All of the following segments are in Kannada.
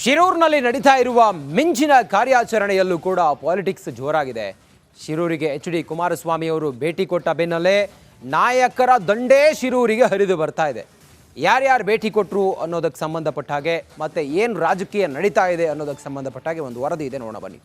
ಶಿರೂರಿನಲ್ಲಿ ನಡೀತಾ ಇರುವ ಮಿಂಚಿನ ಕಾರ್ಯಾಚರಣೆಯಲ್ಲೂ ಕೂಡ ಪಾಲಿಟಿಕ್ಸ್ ಜೋರಾಗಿದೆ. ಶಿರೂರಿಗೆ ಎಚ್ ಡಿ ಕುಮಾರಸ್ವಾಮಿ ಅವರು ಭೇಟಿ ಕೊಟ್ಟ ಬೆನ್ನಲ್ಲೇ ನಾಯಕರ ದಂಡೇ ಶಿರೂರಿಗೆ ಹರಿದು ಬರ್ತಾ ಇದೆ. ಯಾರ್ಯಾರು ಭೇಟಿ ಕೊಟ್ಟರು ಅನ್ನೋದಕ್ಕೆ ಸಂಬಂಧಪಟ್ಟ ಹಾಗೆ ಮತ್ತೆ ಏನು ರಾಜಕೀಯ ನಡೀತಾ ಇದೆ ಅನ್ನೋದಕ್ಕೆ ಸಂಬಂಧಪಟ್ಟ ಹಾಗೆ ಒಂದು ವರದಿ ಇದೆ. ನೋಡೋಣ ಬನ್ನಿ.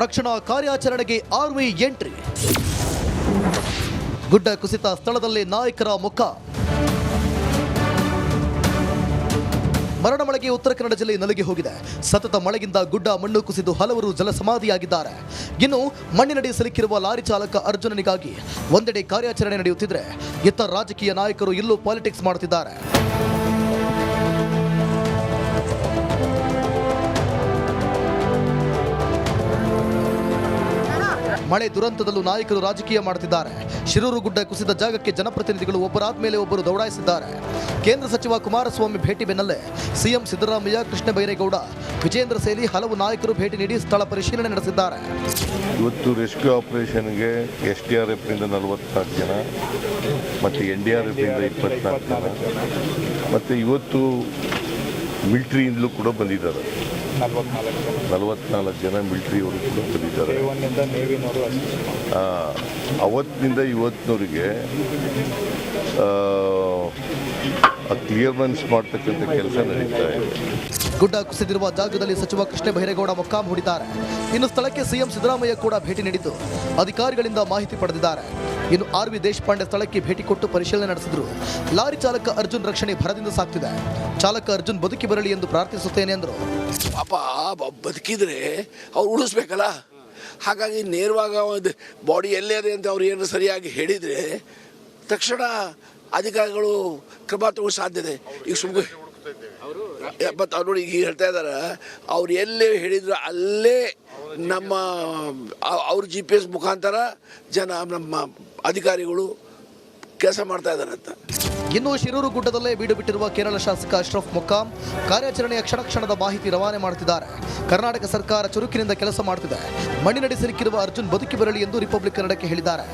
ರಕ್ಷಣಾ ಕಾರ್ಯಾಚರಣೆಗೆ ಆರ್ವಿ ಎಂಟ್ರಿ. ಗುಡ್ಡ ಕುಸಿತ ಸ್ಥಳದಲ್ಲಿ ನಾಯಕರ ಮುಖ. ಮರಣ ಮಳೆಗೆ ಉತ್ತರ ಕನ್ನಡ ಜಿಲ್ಲೆ ನಲುಗಿ ಹೋಗಿದೆ. ಸತತ ಮಳೆಯಿಂದ ಗುಡ್ಡ ಮಣ್ಣು ಕುಸಿದು ಹಲವರು ಜಲಸಮಾಧಿಯಾಗಿದ್ದಾರೆ. ಇನ್ನು ಮಣ್ಣಿನಡಿ ಸಿಲುಕಿರುವ ಲಾರಿ ಚಾಲಕ ಅರ್ಜುನನಿಗಾಗಿ ಒಂದೆಡೆ ಕಾರ್ಯಾಚರಣೆ ನಡೆಯುತ್ತಿದ್ರೆ ಇತರ ರಾಜಕೀಯ ನಾಯಕರು ಇಲ್ಲೂ ಪಾಲಿಟಿಕ್ಸ್ ಮಾಡುತ್ತಿದ್ದಾರೆ. ಮಳೆ ದುರಂತದಲ್ಲೂ ನಾಯಕರು ರಾಜಕೀಯ ಮಾಡುತ್ತಿದ್ದಾರೆ. ಶಿರೂರು ಗುಡ್ಡ ಕುಸಿದ ಜಾಗಕ್ಕೆ ಜನಪ್ರತಿನಿಧಿಗಳು ಒಬ್ಬರಾದ ಮೇಲೆ ಒಬ್ಬರು ದೌಡಾಯಿಸಿದ್ದಾರೆ. ಕೇಂದ್ರ ಸಚಿವ ಕುಮಾರಸ್ವಾಮಿ ಭೇಟಿ ಬೆನ್ನಲ್ಲೇ ಸಿಎಂ ಸಿದ್ದರಾಮಯ್ಯ, ಕೃಷ್ಣ ಬೈರೇಗೌಡ, ವಿಜೇಂದ್ರ ಸೇರಿ ಹಲವು ನಾಯಕರು ಭೇಟಿ ನೀಡಿ ಸ್ಥಳ ಪರಿಶೀಲನೆ ನಡೆಸಿದ್ದಾರೆ. ಇವತ್ತು ರೆಸ್ಕ್ಯೂ ಆಪರೇಷನ್ಗೆ ಎಸ್ ಡಿ ಆರ್ ಎಫ್ನಿಂದ ನಲವತ್ನಾಲ್ಕು ಜನ, ಮತ್ತು ಎನ್ ಡಿ ಆರ್ ಎಫ್ನಿಂದ ಇಪ್ಪತ್ನಾಲ್ಕು ಜನ, ಮತ್ತು ಇವತ್ತು ಮಿಲ್ಟ್ರಿಯಿಂದಲೂ ಕೂಡ ಬಂದಿದ್ದಾರೆ. ನಲವತ್ನಾಲ್ಕು ಜನ ಮಿಲ್ಟ್ರಿಯವರು ಕೂಡ ಬಂದಿದ್ದಾರೆ. ಅವತ್ತಿನಿಂದ ಇವತ್ತಿನವ್ರಿಗೆ ಕ್ಲಿಯರ್ನೆನ್ಸ್ ಮಾಡ್ತಕ್ಕಂಥ ಕೆಲಸ ನಡೀತಾ ಇದೆ. ಗುಡ್ಡ ಕುಸಿದಿರುವ ಜಾಗದಲ್ಲಿ ಸಚಿವ ಕೃಷ್ಣ ಬೈರೇಗೌಡ ಮೊಕ್ಕಾಂ ಹೂಡಿದ್ದಾರೆ. ಇನ್ನು ಸ್ಥಳಕ್ಕೆ ಸಿಎಂ ಸಿದ್ದರಾಮಯ್ಯ ಕೂಡ ಭೇಟಿ ನೀಡಿದ್ದು ಅಧಿಕಾರಿಗಳಿಂದ ಮಾಹಿತಿ ಪಡೆದಿದ್ದಾರೆ. ಇನ್ನು ಆರ್ ವಿ ದೇಶಪಾಂಡೆ ಸ್ಥಳಕ್ಕೆ ಭೇಟಿ ಕೊಟ್ಟು ಪರಿಶೀಲನೆ ನಡೆಸಿದ್ರು. ಲಾರಿ ಚಾಲಕ ಅರ್ಜುನ್ ರಕ್ಷಣೆ ಭರದಿಂದ ಸಾಕ್ತಿದೆ. ಚಾಲಕ ಅರ್ಜುನ್ ಬದುಕಿ ಬರಲಿ ಎಂದು ಪ್ರಾರ್ಥಿಸುತ್ತೇನೆ ಎಂದರು. ಪಾಪ ಬದುಕಿದ್ರೆ ಅವ್ರು ಉಳಿಸ್ಬೇಕಲ್ಲ? ಹಾಗಾಗಿ ನೇರವಾಗಿ ಒಂದು ಬಾಡಿ ಎಲ್ಲೇ ಇದೆ ಅಂತ ಅವ್ರು ಏನು ಸರಿಯಾಗಿ ಹೇಳಿದರೆ ತಕ್ಷಣ ಅಧಿಕಾರಿಗಳು ಕ್ರಮ ತಗೋ ಸಾಧ್ಯತೆ ಈಗ ಸುಮ್ಮನೆ ಅವ್ರು ನೋಡಿ, ಈಗ ಹೇಳ್ತಾ ಇದ್ದಾರೆ ಅವ್ರು ಎಲ್ಲೇ ಹೇಳಿದ್ರು ಅಲ್ಲೇ ನಮ್ಮ ಅವ್ರ ಜಿ ಪಿ ಎಸ್ ಮುಖಾಂತರ ಜನ ನಮ್ಮ ಅಧಿಕಾರಿಗಳು ಕೆಲಸ ಮಾಡ್ತಾ ಇದ್ದಾರೆ ಅಂತ. ಇನ್ನು ಶಿರೂರು ಗುಡ್ಡದಲ್ಲೇ ಬೀಡು ಬಿಟ್ಟಿರುವ ಕೇರಳ ಶಾಸಕ ಅಶ್ರಫ್ ಮೊಕ್ಕಾಂ ಕಾರ್ಯಾಚರಣೆಯ ಕ್ಷಣ ಕ್ಷಣದ ಮಾಹಿತಿ ರವಾನೆ ಮಾಡುತ್ತಿದ್ದಾರೆ. ಕರ್ನಾಟಕ ಸರ್ಕಾರ ಚುರುಕಿನಿಂದ ಕೆಲಸ ಮಾಡುತ್ತಿದೆ. ಮಣ್ಣಿನಡಿ ಸಿಲುಕಿರುವ ಅರ್ಜುನ್ ಬದುಕಿ ಬರಲಿ ಎಂದು ರಿಪಬ್ಲಿಕ್ ಕನ್ನಡಕ್ಕೆ ಹೇಳಿದ್ದಾರೆ.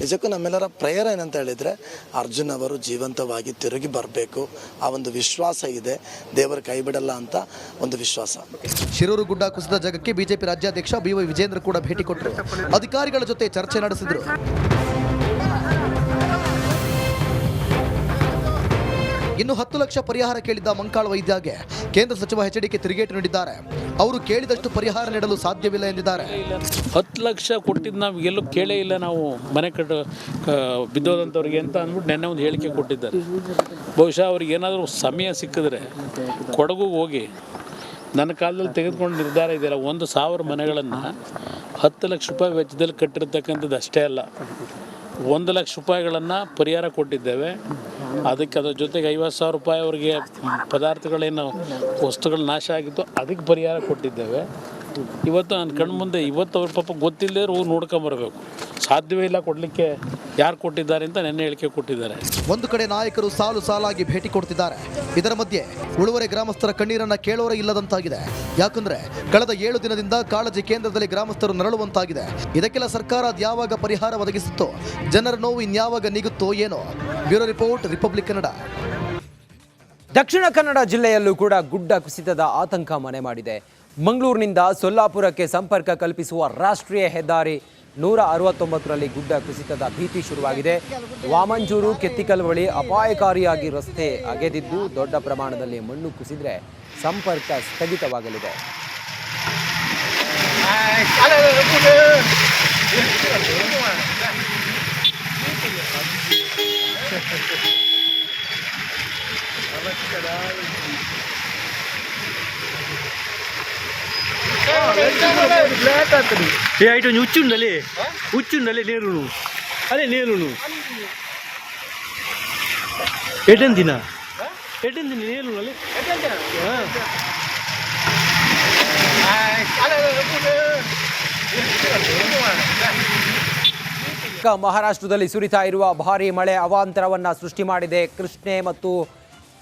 ನಿಜಕ್ಕೂ ನಮ್ಮೆಲ್ಲರ ಪ್ರೇಯರ್ ಏನಂತ ಹೇಳಿದರೆ ಅರ್ಜುನ್ ಅವರು ಜೀವಂತವಾಗಿ ತಿರುಗಿ ಬರಬೇಕು. ಆ ಒಂದು ವಿಶ್ವಾಸ ಇದೆ. ದೇವರು ಕೈ ಬಿಡಲ್ಲ ಅಂತ ಒಂದು ವಿಶ್ವಾಸ. ಶಿರೂರು ಗುಡ್ಡ ಕುಸಿದ ಜಾಗಕ್ಕೆ ಬಿಜೆಪಿ ರಾಜ್ಯಾಧ್ಯಕ್ಷ ಬಿವೈ ವಿಜೇಂದ್ರ ಕೂಡ ಭೇಟಿ ಕೊಟ್ಟರು. ಅಧಿಕಾರಿಗಳ ಜೊತೆ ಚರ್ಚೆ ನಡೆಸಿದ್ರು. ಇನ್ನು ಹತ್ತು ಲಕ್ಷ ಪರಿಹಾರ ಕೇಳಿದ್ದ ಮಂಕಾಳ ವೈದ್ಯಗೆ ಕೇಂದ್ರ ಸಚಿವ ಎಚ್ ಡಿಕೆ ತಿರುಗೇಟು ನೀಡಿದ್ದಾರೆ. ಅವರು ಕೇಳಿದಷ್ಟು ಪರಿಹಾರ ನೀಡಲು ಸಾಧ್ಯವಿಲ್ಲ ಎಂದಿದ್ದಾರೆ. ಹತ್ತು ಲಕ್ಷ ಕೊಟ್ಟಿದ್ದು ನಾವು ಎಲ್ಲೂ ಕೇಳೇ ಇಲ್ಲ ನಾವು ಮನೆ ಕಟ್ಟ, ಕ- ಬಿದ್ದೋದಂಥವ್ರಿಗೆ ಅಂತ ಅಂದ್ಬಿಟ್ಟು ನೆನ್ನೆ ಒಂದು ಹೇಳಿಕೆ ಕೊಟ್ಟಿದ್ದಾರೆ. ಬಹುಶಃ ಅವ್ರಿಗೆ ಏನಾದರೂ ಸಮಯ ಸಿಕ್ಕಿದ್ರೆ ಕೊಡಗು ಹೋಗಿ ನನ್ನ ಕಾಲದಲ್ಲಿ ತೆಗೆದುಕೊಂಡು ನಿರ್ಧಾರ ಇದೆಯಲ್ಲ, ಒಂದು ಸಾವಿರ ಮನೆಗಳನ್ನು ಹತ್ತು ಲಕ್ಷ ರೂಪಾಯಿ ವೆಚ್ಚದಲ್ಲಿ ಕಟ್ಟಿರ್ತಕ್ಕಂಥದ್ದು ಅಷ್ಟೇ ಅಲ್ಲ. ಒಂದು ಲಕ್ಷ ರೂಪಾಯಿಗಳನ್ನು ಪರಿಹಾರ ಕೊಟ್ಟಿದ್ದೇವೆ. ಅದಕ್ಕೆ ಅದ್ರ ಜೊತೆಗೆ ಐವತ್ತು ಸಾವಿರ ರೂಪಾಯಿ ಅವರಿಗೆ ಪದಾರ್ಥಗಳೇನು ವಸ್ತುಗಳು ನಾಶ ಆಗಿತ್ತು ಅದಕ್ಕೆ ಪರಿಹಾರ ಕೊಟ್ಟಿದ್ದೇವೆ. ಇವತ್ತು ನನ್ನ ಕಣ್ಣು ಮುಂದೆ ಇವತ್ತು ಅವ್ರ ಪಾಪ ಗೊತ್ತಿಲ್ಲದೆ ಹೋಗಿ ನೋಡ್ಕೊಂಬರ್ಬೇಕು ಸಾಧ್ಯವೇ ಇಲ್ಲ ಕೊಡಲಿಕ್ಕೆ. ಯಾರು ಕೊಟ್ಟಿದ್ದಾರೆ ಅಂತ ನೆನ್ನೆ ಹೇಳಿಕೆ ಕೊಟ್ಟಿದ್ದಾರೆ. ಒಂದು ಕಡೆ ನಾಯಕರು ಸಾಲು ಸಾಲಾಗಿ ಭೇಟಿ ಕೊಡ್ತಿದ್ದಾರೆ. ಇದರ ಮಧ್ಯೆ ಉಳುವರೆ ಗ್ರಾಮಸ್ಥರ ಕಣ್ಣೀರನ್ನ ಕೇಳೋರೇ ಇಲ್ಲದಂತಾಗಿದೆ. ಯಾಕಂದ್ರೆ ಕಳೆದ ಏಳು ದಿನದಿಂದ ಕಾಳಜಿ ಕೇಂದ್ರದಲ್ಲಿ ಗ್ರಾಮಸ್ಥರು ನರಳುವಂತಾಗಿದೆ. ಇದಕ್ಕೆಲ್ಲ ಸರ್ಕಾರ ಅದ್ಯಾವಾಗ ಪರಿಹಾರ ಒದಗಿಸುತ್ತೋ ಜನರ ನೋವು ಇನ್ಯಾವಾಗ ನೀಗುತ್ತೋ ಏನೋ. Bureau report Republic Kannada. Dakshina Kannada ಜಿಲ್ಲೆಯಲ್ಲೂ ಕೂಡ ಗುಡ್ಡ ಕುಸಿತದ ಆತಂಕ ಮನೆ ಮಾಡಿದೆ. ಮಂಗಳೂರಿನಿಂದ ಸೊಲ್ಲಾಪುರಕ್ಕೆ ಸಂಪರ್ಕ ಕಲ್ಪಿಸುವ ರಾಷ್ಟ್ರೀಯ ಹೆದ್ದಾರಿ ನೂರ ಅರವತ್ತೊಂಬತ್ತರಲ್ಲಿ ಗುಡ್ಡ ಕುಸಿತದ ಭೀತಿ ಶುರುವಾಗಿದೆ. ವಾಮಂಜೂರು ಕೆತ್ತಿಕಲ್ ಬಳಿ ಅಪಾಯಕಾರಿಯಾಗಿ ರಸ್ತೆ ಅಗೆದಿದ್ದು ದೊಡ್ಡ ಪ್ರಮಾಣದಲ್ಲಿ ಮಣ್ಣು ಕುಸಿದ್ರೆ ಸಂಪರ್ಕ ಸ್ಥಗಿತವಾಗಲಿದೆ. ఏ ఐటో ఉచ్చుండలే ఉచ్చుండలే నేరు నువ్వు అదే నేను నువ్వు ఎటన్ తినా ఎటన్ తిని నేను అలే ಕ- ಮಹಾರಾಷ್ಟ್ರದಲ್ಲಿ ಸುರಿತಾ ಇರುವ ಭಾರಿ ಮಳೆ ಅವಾಂತರವನ್ನ ಸೃಷ್ಟಿ ಮಾಡಿದೆ ಕೃಷ್ಣೆ ಮತ್ತು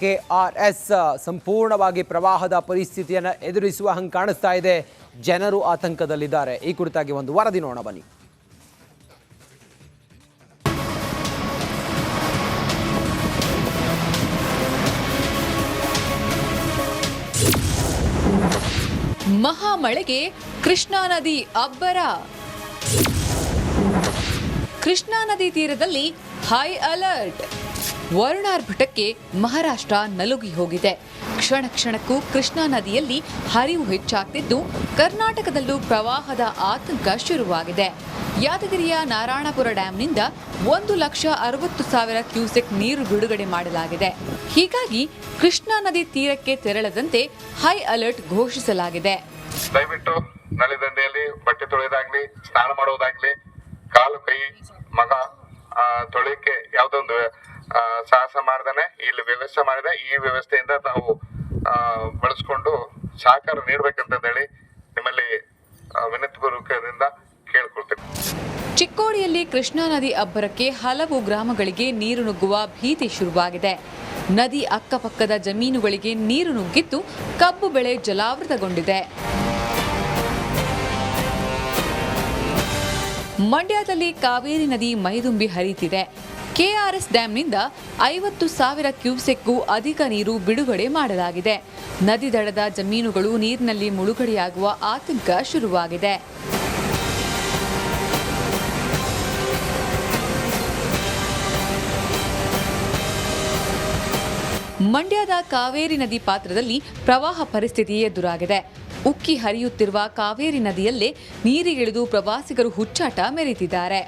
ಕೆ ಆರ್ ಎಸ್ ಸಂಪೂರ್ಣವಾಗಿ ಪ್ರವಾಹದ ಪರಿಸ್ಥಿತಿಯನ್ನು ಎದುರಿಸುವ ಹಂಗೆ ಕಾಣಿಸ್ತಾ ಇದೆ. ಜನರು ಆತಂಕದಲ್ಲಿದ್ದಾರೆ. ಈ ಕುರಿತಾಗಿ ಒಂದು ವರದಿ ನೋಡೋಣ, ಬನ್ನಿ. ಮಹಾಮಳೆಗೆ ಕೃಷ್ಣಾ ನದಿ ಅಬ್ಬರ. ಕೃಷ್ಣಾ ನದಿ ತೀರದಲ್ಲಿ ಹೈ ಅಲರ್ಟ್ ವರುಣಾರ್ಭಟಕ್ಕೆ ಮಹಾರಾಷ್ಟ್ರ ನಲುಗಿ ಹೋಗಿದೆ. ಕ್ಷಣ ಕ್ಷಣಕ್ಕೂ ಕೃಷ್ಣಾ ನದಿಯಲ್ಲಿ ಹರಿವು ಹೆಚ್ಚಾಗ್ತಿದ್ದು ಕರ್ನಾಟಕದಲ್ಲೂ ಪ್ರವಾಹದ ಆತಂಕ ಶುರುವಾಗಿದೆ. ಯಾದಗಿರಿಯ ನಾರಾಯಣಪುರ ಡ್ಯಾಂನಿಂದ ಒಂದು ಲಕ್ಷ ಅರವತ್ತು ಸಾವಿರ ಕ್ಯೂಸೆಕ್ ನೀರು ಬಿಡುಗಡೆ ಮಾಡಲಾಗಿದೆ. ಹೀಗಾಗಿ ಕೃಷ್ಣಾ ನದಿ ತೀರಕ್ಕೆ ತೆರಳದಂತೆ ಹೈ ಅಲರ್ಟ್ ಘೋಷಿಸಲಾಗಿದೆ. ದಯವಿಟ್ಟು ನಳಿದಂಡೆಯಲ್ಲಿ ಬಟ್ಟೆ ತೊಳೆಯೋದಾಗ್ಲಿ ಸ್ನಾನ ಮಾಡೋದಾಗ್ಲಿ ಕಾಲು, ಕೈ, ಮಗ ಆ, ತೊಳೆಯಕ್ಕೆ ಯಾವ್ದೊಂದು ಸಾಹಸ ಮಾಡ್ದಾನೆ ಇಲ್ಲಿ ವ್ಯವಸ್ಥೆ ಮಾಡಿದೆ ಈ ವ್ಯವಸ್ಥೆಯಿಂದ ಆ, ಬಳಸ್ಕೊಂಡು ಸಹಕಾರ ನೀಡ್ಬೇಕಂತಂದೇಳಿ ನಿಮ್ಮಲ್ಲಿ ವಿನಂತಿ ಪೂರ್ವಕದಿಂದ ಕೇಳ್ಕೊಳ್ತೇನೆ. ಚಿಕ್ಕೋಡಿಯಲ್ಲಿ ಕೃಷ್ಣಾ ನದಿ ಅಬ್ಬರಕ್ಕೆ ಹಲವು ಗ್ರಾಮಗಳಿಗೆ ನೀರು ನುಗ್ಗುವ ಭೀತಿ ಶುರುವಾಗಿದೆ. ನದಿ ಅಕ್ಕಪಕ್ಕದ ಜಮೀನುಗಳಿಗೆ ನೀರು ನುಗ್ಗಿದ್ದು ಕಬ್ಬು ಬೆಳೆ ಜಲಾವೃತಗೊಂಡಿದೆ. ಮಂಡ್ಯದಲ್ಲಿ ಕಾವೇರಿ ನದಿ ಮೈದುಂಬಿ ಹರಿಯುತ್ತಿದೆ ಕೆಆರ್ಎಸ್ ಡ್ಯಾಂನಿಂದ ಐವತ್ತು ಸಾವಿರ ಕ್ಯೂಸೆಕ್ಗೂ ಅಧಿಕ ನೀರು ಬಿಡುಗಡೆ ಮಾಡಲಾಗಿದೆ. ನದಿ ದಡದ ಜಮೀನುಗಳು ನೀರಿನಲ್ಲಿ ಮುಳುಗಡೆಯಾಗುವ ಆತಂಕ ಶುರುವಾಗಿದೆ. ಮಂಡ್ಯದ ಕಾವೇರಿ ನದಿ ಪಾತ್ರದಲ್ಲಿ ಪ್ರವಾಹ ಪರಿಸ್ಥಿತಿ ಎದುರಾಗಿದೆ. ಉಕ್ಕಿ ಹರಿಯುತ್ತಿರುವ ಕಾವೇರಿ ನದಿಯಲ್ಲೇ ನೀರಿಗಿಳಿದು ಪ್ರವಾಸಿಗರು ಹುಚ್ಚಾಟ ಮೆರೆತಿದ್ದಾರೆ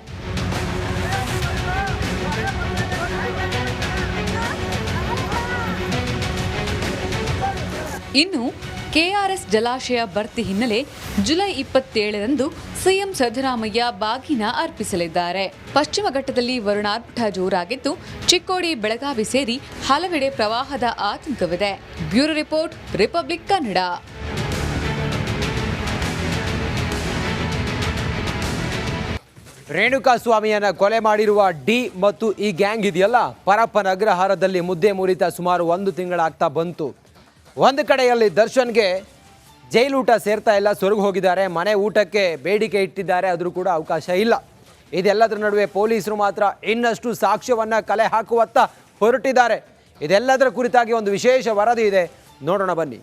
ಇನ್ನು ಕೆಆರ್ಎಸ್ ಜಲಾಶಯ ಭರ್ತಿ ಹಿನ್ನೆಲೆ ಜುಲೈ ಇಪ್ಪತ್ತೇಳರಂದು ಸಿಎಂ ಸಿದ್ದರಾಮಯ್ಯ ಬಾಗಿನ ಅರ್ಪಿಸಲಿದ್ದಾರೆ. ಪಶ್ಚಿಮ ಘಟ್ಟದಲ್ಲಿ ವರುಣಾರ್ಭಟ ಜೋರಾಗಿದ್ದು ಚಿಕ್ಕೋಡಿ, ಬೆಳಗಾವಿ ಸೇರಿ ಹಲವೆಡೆ ಪ್ರವಾಹದ ಆತಂಕವಿದೆ. Bureau report, Republic Kannada. Renuka ಸ್ವಾಮಿಯನ್ನ ಕೊಲೆ ಮಾಡಿರುವ ಡಿ ಮತ್ತು ಈ ಗ್ಯಾಂಗ್ ಇದೆಯಲ್ಲ? ಪರಪ್ಪನ ಅಗ್ರಹಾರದಲ್ಲಿ ಮುದ್ದೆ ಮುರಿತ ಸುಮಾರು ಒಂದು ತಿಂಗಳಾಗ್ತಾ ಬಂತು. ಒಂದು ಕಡೆಯಲ್ಲಿ ದರ್ಶನ್ಗೆ ಜೈಲೂಟ ಸೇರ್ತಾ ಇಲ್ಲ, ಸೊರಗು ಹೋಗಿದ್ದಾರೆ. ಮನೆ ಊಟಕ್ಕೆ ಬೇಡಿಕೆ ಇಟ್ಟಿದ್ದಾರೆ, ಆದರೂ ಕೂಡ ಅವಕಾಶ ಇಲ್ಲ. ಇದೆಲ್ಲದರ ನಡುವೆ ಪೊಲೀಸರು ಮಾತ್ರ ಇನ್ನಷ್ಟು ಸಾಕ್ಷ್ಯವನ್ನ ಕಲೆ ಹಾಕುವತ್ತ ಹೊರಟಿದ್ದಾರೆ. ಇದೆಲ್ಲದರ ಕುರಿತಾಗಿ ಒಂದು ವಿಶೇಷ ವರದಿ ಇದೆ. ನೋಡೋಣ ಬನ್ನಿ.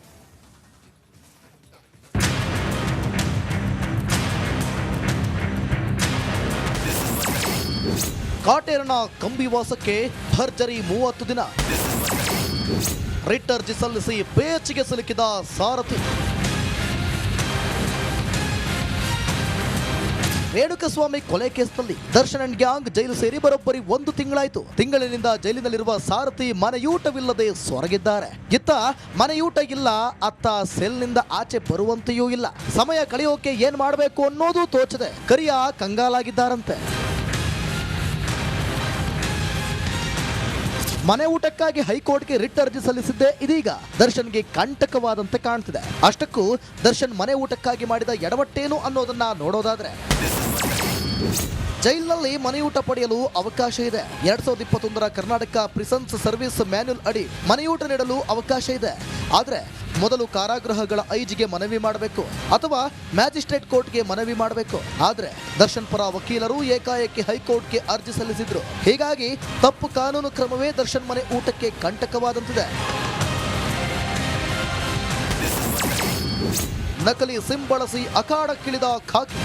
ಕಾಟೇರನ ಕಂಬಿವಾಸಕ್ಕೆ ಭರ್ಜರಿ ಮೂವತ್ತು ದಿನ. ರಿಟ್ ಅರ್ಜಿ ಸಲ್ಲಿಸಿ ಪೇಚಿಗೆ ಸಿಲುಕಿದ ಸಾರಥಿ. ರೇಣುಕಸ್ವಾಮಿ ಕೊಲೆ ಕೇಸ್ನಲ್ಲಿ ದರ್ಶನ್ ಅಂಡ್ ಗ್ಯಾಂಗ್ ಜೈಲು ಸೇರಿ ಬರೋಬ್ಬರಿ ಒಂದು ತಿಂಗಳಾಯ್ತು. ತಿಂಗಳಿನಿಂದ ಜೈಲಿನಲ್ಲಿರುವ ಸಾರಥಿ ಮನೆಯೂಟವಿಲ್ಲದೆ ಸೊರಗಿದ್ದಾರೆ. ಇತ್ತ ಮನೆಯೂಟ ಇಲ್ಲ, ಅತ್ತ ಸೆಲ್ನಿಂದ ಆಚೆ ಬರುವಂತೆಯೂ ಇಲ್ಲ. ಸಮಯ ಕಳೆಯೋಕೆ ಏನ್ ಮಾಡಬೇಕು ಅನ್ನೋದು ತೋಚದೆ ಕರಿಯ ಕಂಗಾಲಾಗಿದ್ದಾರಂತೆ. ಮನೆ ಊಟಕ್ಕಾಗಿ ಹೈಕೋರ್ಟ್ಗೆ ರಿಟ್ ಅರ್ಜಿ ಸಲ್ಲಿಸಿದ್ದೆ. ಇದೀಗ ದರ್ಶನ್ಗೆ ಕಂಟಕವಾದಂತೆ ಕಾಣ್ತಿದೆ. ಅಷ್ಟಕ್ಕೂ ದರ್ಶನ್ ಮನೆ ಊಟಕ್ಕಾಗಿ ಮಾಡಿದ ಎಡವಟ್ಟೇನು ಅನ್ನೋದನ್ನ ನೋಡೋದಾದ್ರೆ. ಜೈಲಿನಲ್ಲಿ ಮನೆಯೂಟ ಪಡೆಯಲು ಅವಕಾಶ ಇದೆ. ಎರಡ್ ಸಾವಿರದ ಇಪ್ಪತ್ತೊಂದರ ಕರ್ನಾಟಕ ಪ್ರಿಸನ್ಸ್ ಸರ್ವಿಸ್ ಮ್ಯಾನ್ಯುಲ್ ಅಡಿ ಮನೆಯೂಟ ನೀಡಲು ಅವಕಾಶ ಇದೆ. ಆದ್ರೆ ಮೊದಲು ಕಾರಾಗೃಹಗಳ ಐಜಿಗೆ ಮನವಿ ಮಾಡಬೇಕು ಅಥವಾ ಮ್ಯಾಜಿಸ್ಟ್ರೇಟ್ ಕೋರ್ಟ್ಗೆ ಮನವಿ ಮಾಡಬೇಕು. ಆದ್ರೆ ದರ್ಶನ್ ಪರ ವಕೀಲರು ಏಕಾಏಕಿ ಹೈಕೋರ್ಟ್ಗೆ ಅರ್ಜಿ ಸಲ್ಲಿಸಿದ್ರು. ಹೀಗಾಗಿ ತಪ್ಪು ಕಾನೂನು ಕ್ರಮವೇ ದರ್ಶನ್ ಮನೆ ಊಟಕ್ಕೆ ಕಂಟಕವಾದಂತಿದೆ. ನಕಲಿ ಸಿಮ್ ಬಳಸಿ ಅಖಾಡಕ್ಕಿಳಿದ ಖಾಕಿ.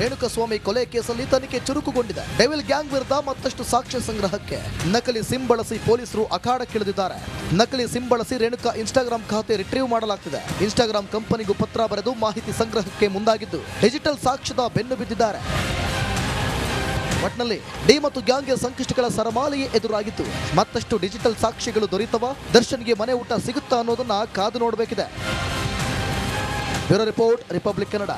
ರೇಣುಕಸ್ವಾಮಿ ಕೊಲೆ ಕೇಸಲ್ಲಿ ತನಿಖೆ ಚುರುಕುಗೊಂಡಿದೆ. ಡೆವಿಲ್ ಗ್ಯಾಂಗ್ ವಿರುದ್ಧ ಮತ್ತಷ್ಟು ಸಾಕ್ಷ್ಯ ಸಂಗ್ರಹಕ್ಕೆ ನಕಲಿ ಸಿಮ್ ಬಳಸಿ ಪೊಲೀಸರು ಅಖಾಡಕ್ಕಿಳಿದಿದ್ದಾರೆ ನಕಲಿ ಸಿಮ್ ಬಳಸಿ ರೇಣುಕಾ ಇನ್ಸ್ಟಾಗ್ರಾಮ್ ಖಾತೆ ರಿಟ್ರೀವ್ ಮಾಡಲಾಗ್ತಿದೆ. ಇನ್ಸ್ಟಾಗ್ರಾಮ್ ಕಂಪನಿಗೂ ಪತ್ರ ಬರೆದು ಮಾಹಿತಿ ಸಂಗ್ರಹಕ್ಕೆ ಮುಂದಾಗಿದ್ದು ಡಿಜಿಟಲ್ ಸಾಕ್ಷ್ಯದ ಬೆನ್ನು ಬಿದ್ದಿದ್ದಾರೆ. ಒಟ್ನಲ್ಲಿ ಡಿ ಮತ್ತು ಗ್ಯಾಂಗ್ಗೆ ಸಂಕಷ್ಟಗಳ ಸರಮಾಲೆಯೇ ಎದುರಾಗಿತ್ತು ಮತ್ತಷ್ಟು ಡಿಜಿಟಲ್ ಸಾಕ್ಷಿಗಳು ದೊರೆತವ? ದರ್ಶನ್ಗೆ ಮನೆ ಊಟ ಸಿಗುತ್ತಾ ಅನ್ನೋದನ್ನ ಕಾದು ನೋಡಬೇಕಿದೆ. Bureau report, Republic Kannada.